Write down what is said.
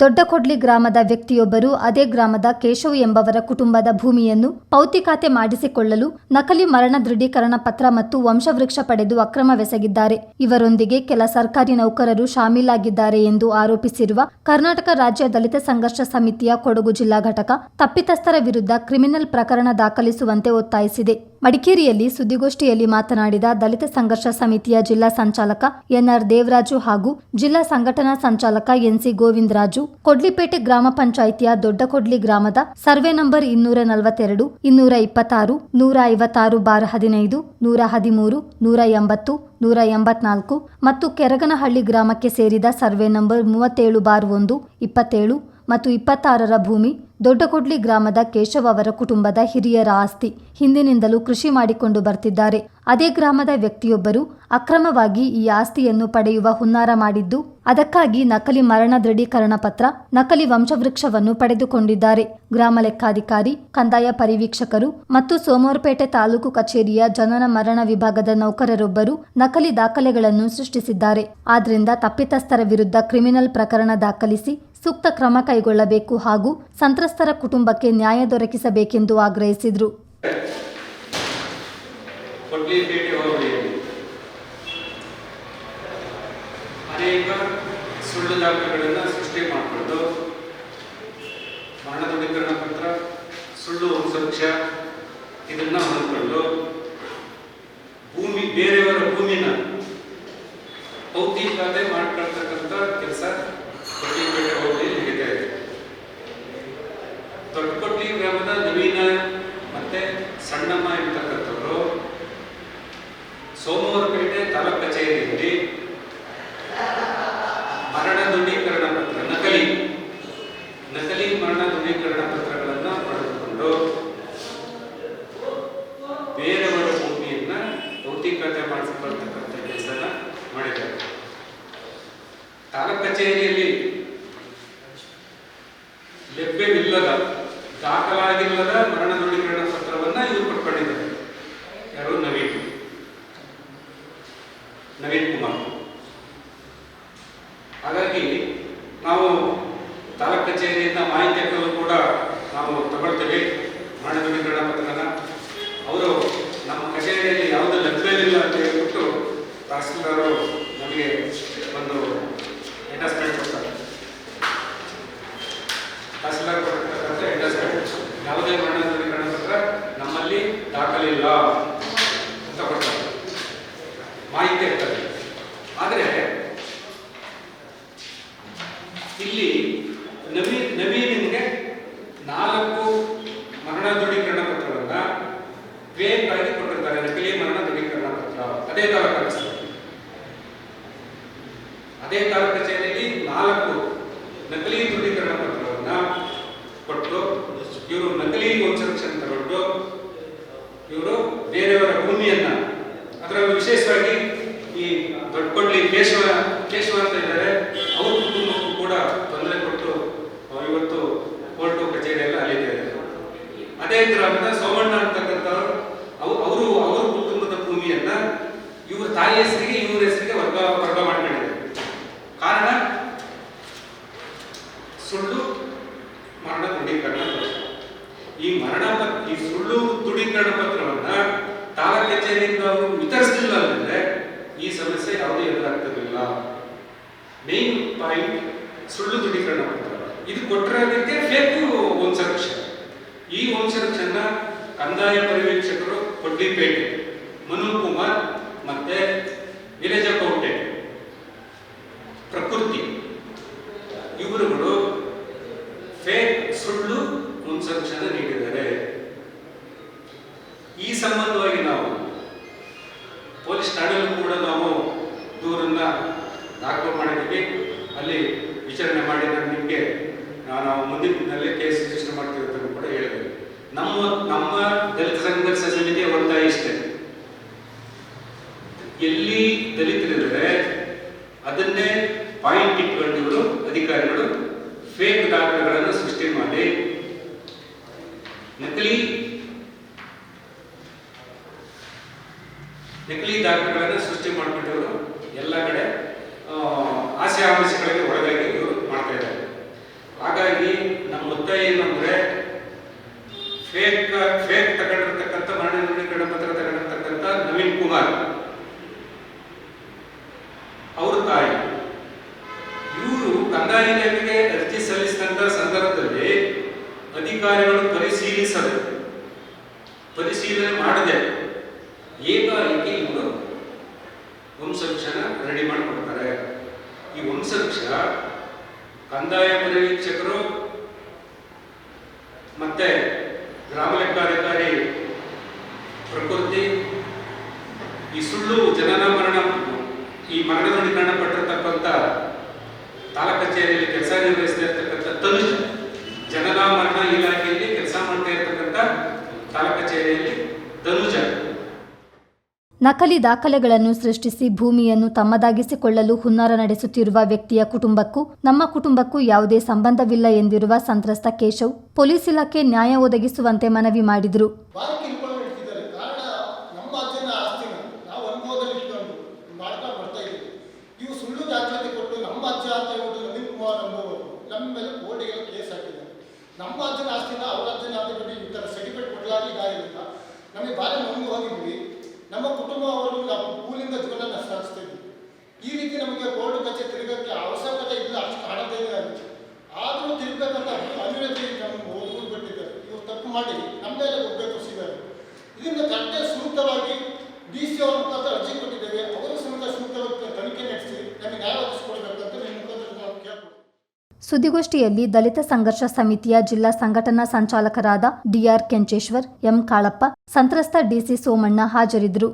ದೊಡ್ಡಕೊಡ್ಲಿ ಗ್ರಾಮದ ವ್ಯಕ್ತಿಯೊಬ್ಬರು ಅದೇ ಗ್ರಾಮದ ಕೇಶವ್ ಎಂಬವರ ಕುಟುಂಬದ ಭೂಮಿಯನ್ನು ಪೌತಿಕಾತೆ ಮಾಡಿಸಿಕೊಳ್ಳಲು ನಕಲಿ ಮರಣ ದೃಢೀಕರಣ ಪತ್ರ ಮತ್ತು ವಂಶವೃಕ್ಷ ಪಡೆದು ಅಕ್ರಮವೆಸಗಿದ್ದಾರೆ ಇವರೊಂದಿಗೆ ಕೆಲ ಸರ್ಕಾರಿ ನೌಕರರು ಶಾಮೀಲಾಗಿದ್ದಾರೆ ಎಂದು ಆರೋಪಿಸಿರುವ ಕರ್ನಾಟಕ ರಾಜ್ಯ ದಲಿತ ಸಂಘರ್ಷ ಸಮಿತಿಯ ಕೊಡಗು ಜಿಲ್ಲಾ ಘಟಕ ತಪ್ಪಿತಸ್ಥರ ವಿರುದ್ಧ ಕ್ರಿಮಿನಲ್ ಪ್ರಕರಣ ದಾಖಲಿಸುವಂತೆ ಒತ್ತಾಯಿಸಿದೆ. ಮಡಿಕೇರಿಯಲ್ಲಿ ಸುದ್ದಿಗೋಷ್ಠಿಯಲ್ಲಿ ಮಾತನಾಡಿದ ದಲಿತ ಸಂಘರ್ಷ ಸಮಿತಿಯ ಜಿಲ್ಲಾ ಸಂಚಾಲಕ ಎನ್ಆರ್ ದೇವರಾಜು ಹಾಗೂ ಜಿಲ್ಲಾ ಸಂಘಟನಾ ಸಂಚಾಲಕ ಎನ್ಸಿ ಗೋವಿಂದರಾಜು, ಕೊಡ್ಲಿಪೇಟೆ ಗ್ರಾಮ ಪಂಚಾಯಿತಿಯ ದೊಡ್ಡಕೊಡ್ಲಿ ಗ್ರಾಮದ ಸರ್ವೆ ನಂಬರ್ ಇನ್ನೂರ ನಲವತ್ತೆರಡು, ಇನ್ನೂರ ಇಪ್ಪತ್ತಾರು, ನೂರ ಐವತ್ತಾರು ಬಾರ್ ಹದಿನೈದು, ನೂರ ಹದಿಮೂರು, ನೂರ ಎಂಬತ್ತು, ನೂರ ಎಂಬತ್ನಾಲ್ಕು ಮತ್ತು ಕೆರಗನಹಳ್ಳಿ ಗ್ರಾಮಕ್ಕೆ ಸೇರಿದ ಸರ್ವೆ ನಂಬರ್ ಮೂವತ್ತೇಳು ಬಾರ್ ಒಂದು, ಇಪ್ಪತ್ತೇಳು ಮತ್ತು ಇಪ್ಪತ್ತಾರರ ಭೂಮಿ ದೊಡ್ಡಕೊಡ್ಲಿ ಗ್ರಾಮದ ಕೇಶವ ಅವರ ಕುಟುಂಬದ ಹಿರಿಯರ ಆಸ್ತಿ. ಹಿಂದಿನಿಂದಲೂ ಕೃಷಿ ಮಾಡಿಕೊಂಡು ಬರ್ತಿದ್ದಾರೆ. ಅದೇ ಗ್ರಾಮದ ವ್ಯಕ್ತಿಯೊಬ್ಬರು ಅಕ್ರಮವಾಗಿ ಈ ಆಸ್ತಿಯನ್ನು ಪಡೆಯುವ ಹುನ್ನಾರ ಮಾಡಿದ್ದು, ಅದಕ್ಕಾಗಿ ನಕಲಿ ಮರಣ ದೃಢೀಕರಣ ಪತ್ರ, ನಕಲಿ ವಂಶವೃಕ್ಷವನ್ನು ಪಡೆದುಕೊಂಡಿದ್ದಾರೆ. ಗ್ರಾಮ ಲೆಕ್ಕಾಧಿಕಾರಿ, ಕಂದಾಯ ಪರಿವೀಕ್ಷಕರು ಮತ್ತು ಸೋಮವಾರಪೇಟೆ ತಾಲೂಕು ಕಚೇರಿಯ ಜನನ ಮರಣ ವಿಭಾಗದ ನೌಕರರೊಬ್ಬರು ನಕಲಿ ದಾಖಲೆಗಳನ್ನು ಸೃಷ್ಟಿಸಿದ್ದಾರೆ. ಆದ್ದರಿಂದ ತಪ್ಪಿತಸ್ಥರ ವಿರುದ್ಧ ಕ್ರಿಮಿನಲ್ ಪ್ರಕರಣ ದಾಖಲಿಸಿ ಸೂಕ್ತ ಕ್ರಮ ಕೈಗೊಳ್ಳಬೇಕು ಹಾಗೂ ಸಂತ್ರಸ್ತರ ಕುಟುಂಬಕ್ಕೆ ನ್ಯಾಯ ದೊರಕಿಸಬೇಕೆಂದು ಆಗ್ರಹಿಸಿದರು. ಅನೇಕ ಸುಳ್ಳು ದಾಖಲೆಗಳನ್ನು ಸೃಷ್ಟಿ ಪತ್ರ ಸುಳ್ಳು ಭೂಮಿ ಬೇರೆಯವರ ಕೆಲಸ ಕೊಡ್ಲಿಪೇಟೆ ಹೋಬಳಿಯಲ್ಲಿ ನಡೀತಾ ಇದೆ ದೊಡ್ಡಕೊಟ್ಟಿ ಗ್ರಾಮದ ನವೀನ ಮತ್ತೆ ಸಣ್ಣಮ್ಮ ಇರ್ತಕ್ಕಂಥವ್ರು, ಸೋಮವಾರಪೇಟೆ ತಾಲೂಕು ಕಚೇರಿಯಲ್ಲಿ ಮರಣ ದೃಢೀಕರಣ ಪತ್ರ, ನಕಲಿ. ನಕಲಿ ಮರಣ ದೃಢೀಕರಣ ಪತ್ರಗಳನ್ನು ಪಡೆದುಕೊಂಡು ಬೇರೆಯವರ ಭೂಮಿಯನ್ನ ಭೌತಿಕತೆ ಮಾಡಿಸಿಕೊಳ್ತಕ್ಕಂಥ ಕೆಲಸನ ಮಾಡಿದ್ದಾರೆ. ತಾಲೂಕು ಕಚೇರಿಯಲ್ಲಿ ಲಭ್ಯವಿಲ್ಲದ ದಾಖಲಾಗಿಲ್ಲದ ಮರಣ ದೃಢೀಕರಣ ಪತ್ರವನ್ನ ಇವರು ಪಡ್ಕೊಂಡಿದ್ದಾರೆ ಯಾರು ನವೀನ್ ನವೀನ್ ಕುಮಾರ್ ಹಾಗಾಗಿ ನಾವು ತಾಲೂಕು ಕಚೇರಿಯಿಂದ ಮಾಹಿತಿಯನ್ನು ಕೂಡ ನಾವು ತಗೊಳ್ತೇವೆ ಅವರು ನಮ್ಮ ಕಚೇರಿಯಲ್ಲಿ ಯಾವುದೇ ಲಭ್ಯವಿಲ್ಲ ಅಂತ ಹೇಳ್ಬಿಟ್ಟು ತಹಸೀಲ್ದಾರು ನಮಗೆ ಒಂದು ಅಟ್ಯಾಚ್ಮೆಂಟ್ ಕೊಡ್ತಾರೆ. ತಹಸೀಲ್ದಾರ್ ಕೊಡ್ತಕ್ಕಂಥ ಯಾವುದೇ ಮರಣ ದೃಢೀಕರಣ ಪತ್ರ ನಮ್ಮಲ್ಲಿ ದಾಖಲಿಲ್ಲ ಅಂತ ಕೊಡ್ತಾರೆ. ಮಾಹಿತಿ ಇರ್ತದೆ. ಆದರೆ ಇಲ್ಲಿ ನವೀನ್ ನವೀನಿಗೆ ನಾಲ್ಕು ಮರಣ ದೃಢೀಕರಣ ಪತ್ರವನ್ನ ಕ್ಲೇಮ್ ಕೊಟ್ಟಿರ್ತಾರೆ ನಕಲಿ ಮರಣ ದೃಢೀಕರಣ ಪತ್ರ. ಅದೇ ತಾಲೂಕು ಕಚೇರಿ ಅದೇ ತಾಲೂಕು ಕಚೇರಿಯಲ್ಲಿ ನಾಲ್ಕು ನಕಲಿ ದೃಢೀಕರಣ ಪತ್ರವನ್ನ ಕೊಟ್ಟು, ಇವರು ನಕಲಿ ಕನ್ಸ್ಟ್ರಕ್ಷನ್ ತಗೊಂಡು, ಇವರು ಬೇರೆಯವರ ಭೂಮಿಯನ್ನ ಅದರ ವಿಶೇಷವಾಗಿ ಈ ದೊಡ್ಡಕೊಳ್ಳಿ ಕೇಶವ ಕೇಶವ ಅಂತ ಇದ್ದಾರೆ ಅವ್ರ ಕುಟುಂಬಕ್ಕೂ ಕೂಡ ತೊಂದರೆ ಕೊಟ್ಟು ಅವ್ರು ಇವತ್ತು ಕೋರ್ಟು ಕಚೇರಿ ಎಲ್ಲ ಅಲ್ಲಿದ್ದಾರೆ ಅದೇ ಗ್ರಾಮದ ಸೋಮಣ್ಣ ಅಂತಕ್ಕಂಥವ್ರು ಅವು ಅವರು ಅವ್ರ ಕುಟುಂಬದ ಭೂಮಿಯನ್ನ ಇವ್ರ ತಾಯಿ ಹೆಸರಿಗೆ, ಇವ್ರ ಹೆಸರಿಗೆ ವರ್ಗ ವರ್ಗ ಮಾಡ್ಕೊಂಡಿದ್ದಾರೆ. ಕಾರಣ, ಸುಳ್ಳು ಮರಣ ದೃಢೀಕರಣ ಪತ್ರ. ಈ ಮರಣ ಈ ಸುಳ್ಳು ದೃಢೀಕರಣ ಪತ್ರವನ್ನ ತಾಲೂಕು ಕಚೇರಿಯಿಂದ ಅವರು ವಿತರಿಸಲಿಲ್ಲ ಅಂದ್ರೆ ಈ ಸಮಸ್ಯೆ ಯಾವುದೇ ಎದುರಾಗ್ತಿರಲಿಲ್ಲ. ಮೇನ್ ಪಾಯಿಂಟ್ ಸುಳ್ಳು ದೃಢೀಕರಣ ಪತ್ರ. ಇದು ಕೊಟ್ಟಿರೋದಕ್ಕೆ ಫೇಕು ವಂಶವೃಕ್ಷ ಈ ವಂಶವೃಕ್ಷನ ಕಂದಾಯ ಪರಿವೀಕ್ಷಕರು ಕೊಡ್ಲಿಪೇಟೆ. ಮನು ಕುಮಾರ್ ಮತ್ತೆ ವಿರಜಕೋಟೆ ಪ್ರಕೃತಿ. ಇವರುಗಳು ಫೇಕ್ ಸುಳ್ಳು ಮುನ್ಸೂಚನೆ ನೀಡಿದ್ದಾರೆ. ಈ ಸಂಬಂಧವಾಗಿ ನಾವು ಪೊಲೀಸ್ ಠಾಣೆಯಲ್ಲೂ ಕೂಡ ನಾವು ದೂರನ್ನ ದಾಖಲು ಮಾಡಿದ್ದೀವಿ. ಅಲ್ಲಿ ವಿಚಾರಣೆ ಮಾಡಿದ ನಾನು ನಿಮಗೆ ನಾವು ಮುಂದಿನ ದಿನದಲ್ಲಿ ಕೇಸ್ ರಿಜಿಸ್ಟರ್ ಮಾಡ್ತೀವಿ ಅಂತ ಕೂಡ ಹೇಳಿದೆ ನಮ್ಮ ನಮ್ಮ ದಲಿತ ಸಂಘರ್ಷ ಸಮಿತಿಯ ಒತ್ತಾಯ ಇಷ್ಟೇ ಎಲ್ಲಿ ದಲಿತರಿದ್ದಾರೆ ಅದನ್ನೇ ಪಾಯಿಂಟ್ ಇಟ್ಕೊಂಡು ಇವರು ಅಧಿಕಾರಿಗಳು ಫೇಕ್ ದಾಖಲೆಗಳನ್ನು ಸೃಷ್ಟಿ ಮಾಡಿ. ನಕಲಿ ನಕಲಿ ದಾಖಲೆಗಳನ್ನು ಸೃಷ್ಟಿ ಮಾಡಿಬಿಟ್ಟವರು ಎಲ್ಲ ಕಡೆ ಆಸೆ ಆಮಿಷಗಳಿಗೆ ಅಧಿಕಾರಿಗಳು ಪರಿಶೀಲಿಸದೆ, ಪರಿಶೀಲನೆ ಮಾಡದೆ ಏಕಾಏಕಿ ಇವರು ವಂಶವೃಕ್ಷನ ರೆಡಿ ಮಾಡಿಕೊಡ್ತಾರೆ. ಈ ವಂಶವೃಕ್ಷ ಕಂದಾಯ ಪರಿವೀಕ್ಷಕರು ಮತ್ತೆ ಗ್ರಾಮ ಲೆಕ್ಕಾಧಿಕಾರಿ ಪ್ರಕೃತಿ ಈ ಸುಳ್ಳು ಜನನ ಮರಣ ಈ ಮರಣ ದೃಢೀಕರಣ ಪಟ್ಟಿರ್ತಕ್ಕಂಥ ತಾಲೂಕು ಕಚೇರಿಯಲ್ಲಿ ಕೆಲಸ ನಿರ್ವಹಿಸ್ತಾ ಇರ್ತಕ್ಕಂಥ ತನುಜ ಜನನ ಮರಣ ಇಲಾಖೆಯಲ್ಲಿ ಕೆಲಸ ಮಾಡ್ತಾ ಇರ್ತಕ್ಕಂಥ ತಾಲೂಕು ಕಚೇರಿಯಲ್ಲಿ ತನುಜ ನಕಲಿ ದಾಖಲೆಗಳನ್ನು ಸೃಷ್ಟಿಸಿ ಭೂಮಿಯನ್ನು ತಮ್ಮದಾಗಿಸಿಕೊಳ್ಳಲು ಹುನ್ನಾರ ನಡೆಸುತ್ತಿರುವ ವ್ಯಕ್ತಿಯ ಕುಟುಂಬಕ್ಕೂ ನಮ್ಮ ಕುಟುಂಬಕ್ಕೂ ಯಾವುದೇ ಸಂಬಂಧವಿಲ್ಲ ಎಂದಿರುವ ಸಂತ್ರಸ್ತ ಕೇಶವ್ ಪೊಲೀಸ್ ಇಲಾಖೆ ನ್ಯಾಯ ಒದಗಿಸುವಂತೆ ಮನವಿ ಮಾಡಿದರು. ಸುಳ್ಳು ದಾಖಲಾತಿ ಕೊಟ್ಟು ನಮ್ಮ ಅಜ್ಜ ಅಂತ ಹೇಳ್ಬಿಟ್ಟು ನವೀನ್ ಕುಮಾರ್ ಎಂಬುವರು ನಮ್ಮ ಮೇಲೆ ನಮ್ಮ ಅಜ್ಜನ ಆಸ್ತಿನ ಅವ್ರ ಅಜ್ಜನ ಆಸ್ತಿ ಬಗ್ಗೆ ಈ ಥರ ಸರ್ಟಿಫಿಕೇಟ್ ಕೊಡಲಾಗಿ ಇದಾಗಿಲ್ಲ ನಮಗೆ ಭಾರಿ ನೊಂದು ಹೋಗಿದ್ವಿ ನಮ್ಮ ಕುಟುಂಬ ಅವರು ನಾವು ಕೂಲಿಂದ ಜೀವನ ನಷ್ಟ ಇದ್ವಿ ಈ ರೀತಿ ನಮಗೆ ಕೋರ್ಟ್ ಕಚೇರಿ ತಿರುಗಕ್ಕೆ ಸುದ್ದಿಗೋಷ್ಠಿಯಲ್ಲಿ ದಲಿತ ಸಂಘರ್ಷ ಸಮಿತಿಯ ಜಿಲ್ಲಾ ಸಂಘಟನಾ ಸಂಚಾಲಕರಾದ ಡಿಆರ್ ಕೆಂಚೇಶ್ವರ್, ಎಂ ಕಾಳಪ್ಪ, ಸಂತ್ರಸ್ತ ಡಿಸಿ ಸೋಮಣ್ಣ ಹಾಜರಿದ್ದರು.